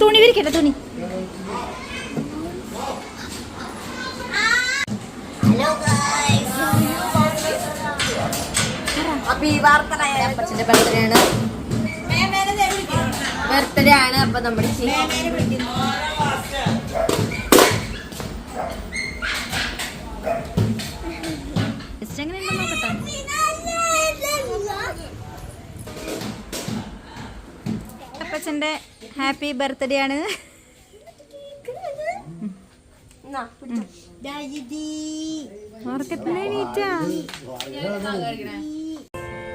തുണി വിരിക്കട്ടെ തുണി. Hello guys അപ്പൊ ഈ വാർത്തയായ അപ്പച്ചന്റെ ബർത്ത്ഡേ ആണ്. ബർത്ത്ഡേ ആണ് അപ്പൊ നമ്മുടെ അപ്പച്ചന്റെ ഹാപ്പി ബർത്ത്ഡേ ആണ്.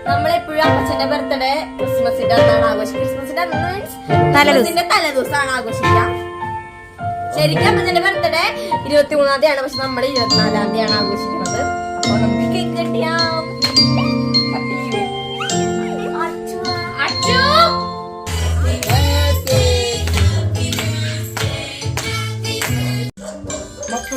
നമ്മളെപ്പോഴും അച്ഛന്റെ ബർത്ത്ഡേ ക്രിസ്മസിന്റെ അന്നാണ് ആഘോഷിക്കുക. ക്രിസ്മസിന്റെ അന്ന് തലേദിവസമാണ് ആഘോഷിക്കുക. ശരിക്കും അപ്പച്ചന്റെ ബർത്ത്ഡേ ഇരുപത്തി മൂന്നാം തീയതി ആണ് പക്ഷെ നമ്മൾ ഇരുപത്തിനാലാം തീയതി ആണ് ആഘോഷിക്കുന്നത്. അപ്പൊ നമുക്ക് കേക്ക് കട്ടിയാം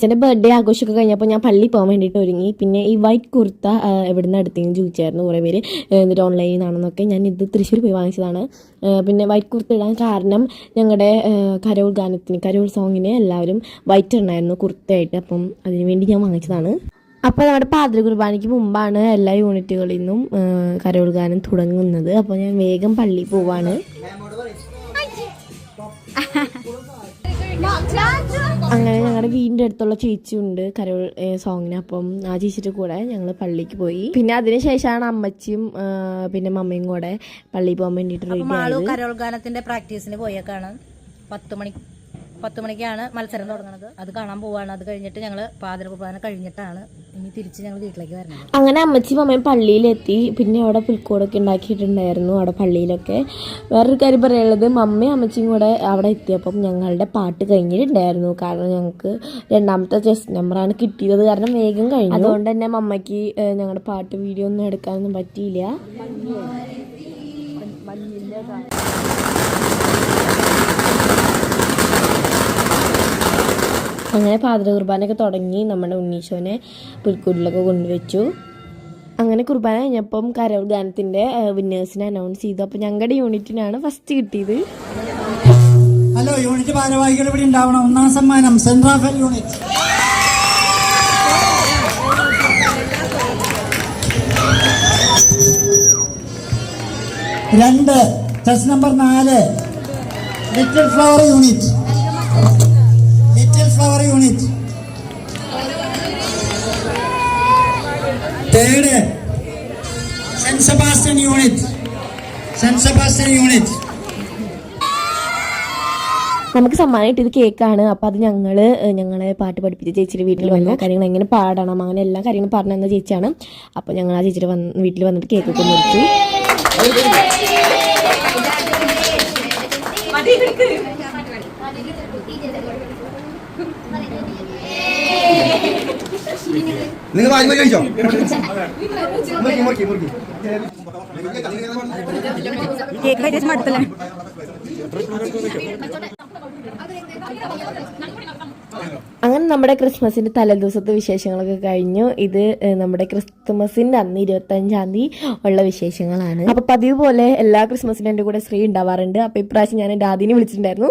അപ്പച്ചന്റെ ബർത്ത്ഡേ ആഘോഷമൊക്കെ കഴിഞ്ഞപ്പോൾ ഞാൻ പള്ളി പോകാൻ വേണ്ടിയിട്ട് ഒരുങ്ങി. പിന്നെ ഈ വൈറ്റ് കുർത്ത എവിടെ നിന്ന് എടുത്തെന്ന് ചോദിച്ചായിരുന്നു കുറേ പേര്. എന്നിട്ട് ഓൺലൈനിൽ നിന്നാണെന്നൊക്കെ ഞാൻ ഇത് തൃശ്ശൂർ പോയി വാങ്ങിച്ചതാണ്. പിന്നെ വൈറ്റ് കുർത്ത ഇടാൻ കാരണം ഞങ്ങളുടെ കരോൾ ഗാനത്തിന് കരോൾ സോങ്ങിന് എല്ലാവരും വൈറ്റ് ഉണ്ടായിരുന്നു കുർത്തയായിട്ട് അപ്പം അതിനുവേണ്ടി ഞാൻ വാങ്ങിച്ചതാണ്. അപ്പോൾ നമ്മുടെ പാതിര കുർബാനയ്ക്ക് മുമ്പാണ് എല്ലാ യൂണിറ്റുകളിൽ നിന്നും കരോൾ ഗാനം തുടങ്ങുന്നത്. അപ്പോൾ ഞാൻ വേഗം പള്ളി പോവാണ്. അങ്ങനെ ഞങ്ങളുടെ വീടിന്റെ അടുത്തുള്ള ചേച്ചിയുണ്ട് കരോൾ സോങ്ങിന്. അപ്പം ആ ചേച്ചിയുടെ കൂടെ ഞങ്ങൾ പള്ളിക്ക് പോയി. പിന്നെ അതിനുശേഷമാണ് അമ്മച്ചിയും പിന്നെ മമ്മയും കൂടെ പള്ളിയിൽ പോകാൻ വേണ്ടിയിട്ട് റെഡി മാളു ആയത്. കരോൾ ഗാനത്തിന്റെ പ്രാക്ടീസിന് പോയേക്കാണ്. പത്ത് മണി പത്ത് മണിക്കാണ് മത്സരം തുടങ്ങുന്നത്. അത് കാണാൻ പോവാണ്. അത് കഴിഞ്ഞിട്ട് ഞങ്ങൾ പാതിര കുർബാന കഴിഞ്ഞിട്ടാണ് ഇനി തിരിച്ച് ഞങ്ങൾ വീട്ടിലേക്ക് വരുന്നത്. അങ്ങനെ അമ്മച്ചി അമ്മയും പള്ളിയിലെത്തി. പിന്നെ അവിടെ പുൽക്കൂടൊക്കെ ഉണ്ടാക്കിയിട്ടുണ്ടായിരുന്നു അവിടെ പള്ളിയിലൊക്കെ. വേറൊരു കാര്യം പറയാനുള്ളത് മമ്മയും അമ്മച്ചിയും കൂടെ അവിടെ എത്തിയപ്പം ഞങ്ങളുടെ പാട്ട് കഴിഞ്ഞിട്ടുണ്ടായിരുന്നു. കാരണം ഞങ്ങൾക്ക് രണ്ടാമത്തെ ചെസ്റ്റ് നമ്പറാണ് കിട്ടിയത്. കാരണം വേഗം കഴിഞ്ഞു. അതുകൊണ്ട് തന്നെ മമ്മയ്ക്ക് ഞങ്ങളുടെ പാട്ട് വീഡിയോ ഒന്നും എടുക്കാനൊന്നും പറ്റിയില്ല. അങ്ങനെ പാതിര കുർബാനയൊക്കെ തുടങ്ങി നമ്മുടെ ഉണ്ണീശോനെ പുൽക്കൂട്ടിലൊക്കെ കൊണ്ടുവച്ചു. അങ്ങനെ കുർബാന കഴിഞ്ഞപ്പം കരോൾ ഗാനത്തിന്റെ വിന്നേഴ്സിനെ അനൗൺസ് ചെയ്തു. അപ്പോൾ ഞങ്ങളുടെ യൂണിറ്റിനാണ് ഫസ്റ്റ് കിട്ടിയത്. ഹലോ യൂണിറ്റ് ഭാരവാഹികൾ ഇവിടെ ഉണ്ടാവണം. ഒന്നാം സമ്മാനം സെൻട്രാഫൽ യൂണിറ്റ്. രണ്ട് ടെസ്റ്റ് നമ്പർ നാല് little flower unit. Unit. Third saint Sebastian unit saint Sebastian unit നമുക്ക് സമ്മാനമായിട്ട് ഇത് കേക്കാണ്. അപ്പം അത് ഞങ്ങൾ ഞങ്ങളെ പാട്ട് പഠിപ്പിച്ച ചേച്ചിയുടെ വീട്ടിൽ വന്ന കാര്യങ്ങൾ എങ്ങനെ പാടണം അങ്ങനെ എല്ലാ കാര്യങ്ങളും പറഞ്ഞു തന്ന ചേച്ചിയാണ്. അപ്പോൾ ഞങ്ങൾ ആ ചേച്ചിയുടെ വന്ന് വീട്ടിൽ വന്നിട്ട് കേക്കൊക്കെ മുറിച്ചു. നിങ്ങൾ വാങ്ങി കഴിച്ചോ മുറുക്കി മുറുക്കി മുറുക്കി കേക്ക് കഴിച്ച മടുത്തല്ലേ നമ്മുടെ ക്രിസ്മസിന്റെ തലേദിവസത്തെ വിശേഷങ്ങളൊക്കെ കഴിഞ്ഞു. ഇത് നമ്മുടെ ക്രിസ്മസിന്റെ അന്ന് ഇരുപത്തഞ്ചാം തീയതി ഉള്ള വിശേഷങ്ങളാണ്. അപ്പോൾ പതിവ് പോലെ എല്ലാ ക്രിസ്മസിനും എന്റെ കൂടെ ശ്രീ ഉണ്ടാവാറുണ്ട്. അപ്പോൾ ഇപ്രാവശ്യം ഞാൻ എന്റെ ആദ്യം വിളിച്ചിട്ടുണ്ടായിരുന്നു.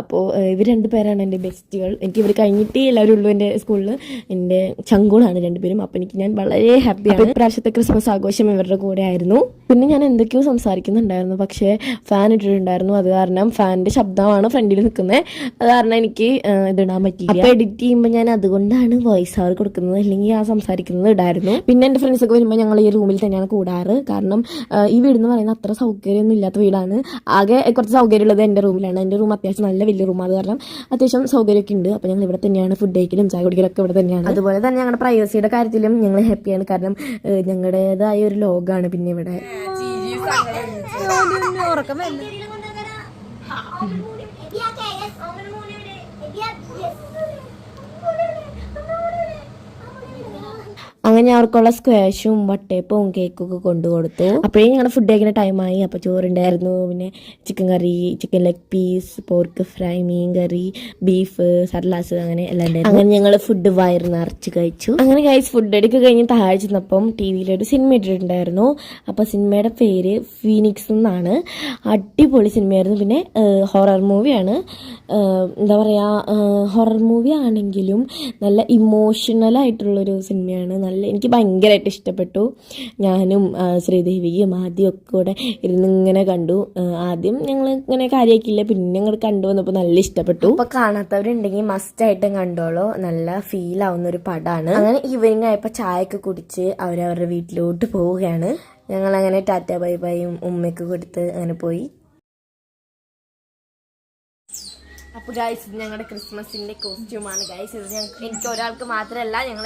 അപ്പോൾ ഇവർ രണ്ടുപേരാണ് എന്റെ ബെസ്റ്റുകൾ. എനിക്ക് ഇവർ കഴിഞ്ഞിട്ട് എല്ലാവരും ഉള്ളൂ എന്റെ സ്കൂളിൽ എന്റെ ചങ്കുളാണ് രണ്ടുപേരും അപ്പോൾ എനിക്ക് ഞാൻ വളരെ ഹാപ്പിയാണ്. ഇപ്രാവശ്യത്തെ ക്രിസ്മസ് ആഘോഷം ഇവരുടെ കൂടെ ആയിരുന്നു. പിന്നെ ഞാൻ എന്തൊക്കെയോ സംസാരിക്കുന്നുണ്ടായിരുന്നു. പക്ഷേ ഫാൻ ഇട്ടിട്ടുണ്ടായിരുന്നു. അത് കാരണം ഫാനിന്റെ ശബ്ദമാണ് ഫ്രണ്ടിൽ നിൽക്കുന്നത് അത് കാരണം എനിക്ക് ഇതിടാൻ പറ്റിയില്ല. അപ്പൊ എഡിറ്റ് ചെയ്യുമ്പോൾ ഞാൻ അതുകൊണ്ടാണ് വോയിസ് അവർ കൊടുക്കുന്നത്. അല്ലെങ്കിൽ ആ സംസാരിക്കുന്നത് ഇടായിരുന്നു. പിന്നെ എന്റെ ഫ്രണ്ട്സ് ഒക്കെ വരുമ്പോൾ ഞങ്ങൾ ഈ റൂമിൽ തന്നെയാണ് കൂടാറ്. കാരണം ഈ വീട് എന്ന് പറയുന്നത് അത്ര സൗകര്യമൊന്നും ഇല്ലാത്ത വീടാണ്. ആകെ കുറച്ച് സൗകര്യം ഉള്ളത് എന്റെ റൂമിലാണ് എന്റെ റൂം അത്യാവശ്യം നല്ല വലിയ റൂമാണ് അത് കാരണം അത്യാവശ്യം സൗകര്യമൊക്കെ ഉണ്ട്. അപ്പോൾ ഞങ്ങൾ ഇവിടെ തന്നെയാണ് ഫുഡ് കഴിക്കലും ചായ കുടിക്കലൊക്കെ ഇവിടെ തന്നെയാണ്. അതുപോലെ തന്നെ ഞങ്ങളുടെ പ്രൈവസിയുടെ കാര്യത്തിലും ഞങ്ങൾ ഹാപ്പിയാണ് കാരണം ഞങ്ങളുടേതായ ഒരു ലോകമാണ് പിന്നെ ഇവിടെ. ഉറക്കം വരുന്നു. Oh, no, no. അങ്ങനെ അവർക്കുള്ള സ്ക്വാഷും വട്ടയപ്പവും കേക്കും ഒക്കെ കൊണ്ടു കൊടുത്തു. അപ്പോഴേ ഞങ്ങളുടെ ഫുഡ് കഴിക്കുന്ന ടൈമായി അപ്പോൾ ചോറുണ്ടായിരുന്നു. പിന്നെ chicken curry chicken leg piece pork fry മീൻ കറി ബീഫ് സർലാസ് അങ്ങനെ എല്ലാം ഉണ്ടായിരുന്നു. അങ്ങനെ ഞങ്ങൾ ഫുഡ് വയറ് നിറച്ച് കഴിച്ചു. അങ്ങനെ കഴിച്ച് ഫുഡ് എടുക്കുക കഴിഞ്ഞ് താഴെ ചെന്നപ്പം ടി വിയിലൊരു സിനിമ ഇട്ടിട്ടുണ്ടായിരുന്നു. അപ്പോൾ സിനിമയുടെ പേര് ഫീനിക്സ് എന്നാണ്. അടിപൊളി സിനിമയായിരുന്നു പിന്നെ ഹൊറർ മൂവിയാണ് എന്താ പറയുക ഹൊറർ മൂവി ആണെങ്കിലും നല്ല ഇമോഷണൽ ആയിട്ടുള്ളൊരു സിനിമയാണ് നല്ല എനിക്ക് ഭയങ്കരമായിട്ട് ഇഷ്ടപ്പെട്ടു. ഞാനും ശ്രീദേവിയും ആദ്യം ഒക്കെ കൂടെ ഇരുന്ന് ഇങ്ങനെ കണ്ടു. ആദ്യം ഞങ്ങൾ ഇങ്ങനെ കാര്യമാക്കിയില്ല പിന്നെ ഞങ്ങൾ കണ്ടു വന്നപ്പോൾ നല്ല ഇഷ്ടപ്പെട്ടു. അപ്പൊ കാണാത്തവരുണ്ടെങ്കിൽ മസ്റ്റ് ആയിട്ടും കണ്ടോളൂ. നല്ല ഫീൽ ആവുന്ന ഒരു പടമാണ് അങ്ങനെ ഈവനിങ് ആയപ്പോൾ ചായയൊക്കെ കുടിച്ച് അവരവരുടെ വീട്ടിലോട്ട് പോവുകയാണ്. ഞങ്ങൾ അങ്ങനെ ടാറ്റ ബൈ ബൈയും ഉമ്മയ്ക്ക് കൊടുത്ത് അങ്ങനെ പോയി. അപ്പൊ ഗൈസ് ഇത് ഞങ്ങളുടെ ക്രിസ്മസിന്റെ കോസ്റ്റ്യൂമാണ് ഗൈസ് ഇത് ഞങ്ങൾക്ക് എനിക്ക് ഒരാൾക്ക് മാത്രമല്ല ഞങ്ങൾ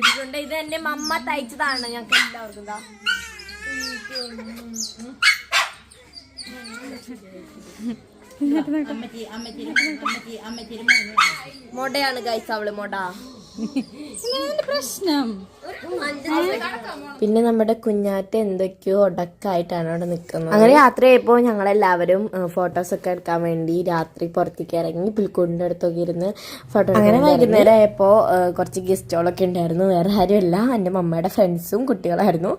ഇട്ടിട്ടുണ്ട് ഇത് എന്റെ മമ്മ തയ്ച്ചതാണ് ഞങ്ങൾക്ക് എല്ലാവർക്കും. മൊടയാണ് ഗൈസ് അവൾ മൊട പ്രശ്നം. പിന്നെ നമ്മുടെ കുഞ്ഞാറ്റ എന്തൊക്കെയോ ഒടക്കായിട്ടാണ് അവിടെ നിൽക്കുന്നത്. അങ്ങനെ യാത്ര ചെയ്യപ്പോ ഞങ്ങളെല്ലാവരും ഫോട്ടോസ് ഒക്കെ എടുക്കാൻ വേണ്ടി രാത്രി പുറത്തേക്ക് ഇറങ്ങി പുൽക്കൂടിന്റെ അടുത്തൊക്കെ ഇരുന്ന് ഫോട്ടോ അങ്ങനെ വൈകുന്നേരം ആയപ്പോൾ കുറച്ച് ഗസ്റ്റുകളൊക്കെ ഉണ്ടായിരുന്നു. വേറെ ആരുമല്ല. എന്റെ മമ്മയുടെ ഫ്രണ്ട്സും കുട്ടികളായിരുന്നു.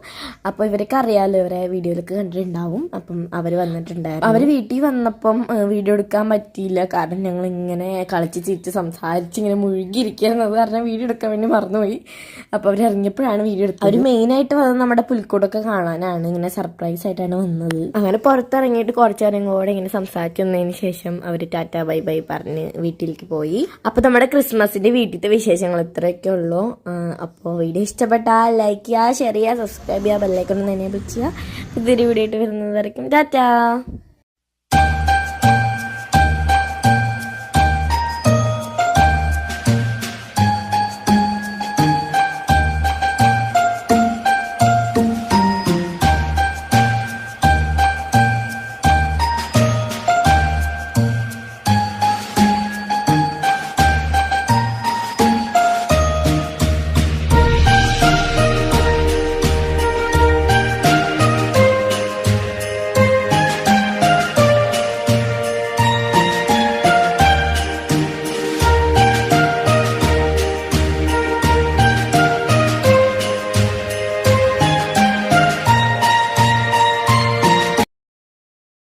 അപ്പോൾ ഇവരൊക്കെ അറിയാലോ ഇവരെ വീഡിയോയിലൊക്കെ കണ്ടിട്ടുണ്ടാവും. അപ്പം അവർ വന്നിട്ടുണ്ടായിരുന്നു. അവർ വീട്ടിൽ വന്നപ്പം വീഡിയോ എടുക്കാൻ പറ്റിയില്ല. കാരണം ഞങ്ങൾ ഇങ്ങനെ കളിച്ച് ചിരിച്ച് സംസാരിച്ച് ഇങ്ങനെ മുഴുകിയിരിക്കുക എന്നത് കാരണം വീഡിയോ എടുക്കാൻ വേണ്ടി മറന്നുപോയി. അപ്പോൾ അവർ ഇറങ്ങിയപ്പോഴാണ് വീഡിയോ എടുത്തത്. അവർ മെയിനായിട്ട് വന്നത് നമ്മുടെ പുൽക്കൂടൊക്കെ കാണാനാണ്. ഇങ്ങനെ സർപ്രൈസ് ആയിട്ടാണ് വന്നത്. അങ്ങനെ പുറത്തിറങ്ങിയിട്ട് കുറച്ച് നേരം കൂടെ ഇങ്ങനെ സംസാരിച്ചു വന്നതിന് ശേഷം അവർ ടാറ്റ ബൈ ബൈ പറഞ്ഞ് വീട്ടിലേക്ക് പോയി. അപ്പോൾ നമ്മുടെ ക്രിസ്മസിന്റെ വീട്ടിലത്തെ വിശേഷങ്ങൾ ഇത്രയൊക്കെ ഉള്ളൂ. അപ്പോൾ വീഡിയോ ഇഷ്ടപ്പെട്ടാൽ ലൈക്ക് ചെയ്യുക ഷെയർ ചെയ്യുക സബ്സ്ക്രൈബ് ചെയ്യുക ബെല്ലൈക്കൊന്നും തന്നെ വിളിക്കുക ഇതൊരു വീഡിയോ ആയിട്ട് വരുന്നത് വരയ്ക്കും. ടാറ്റാ.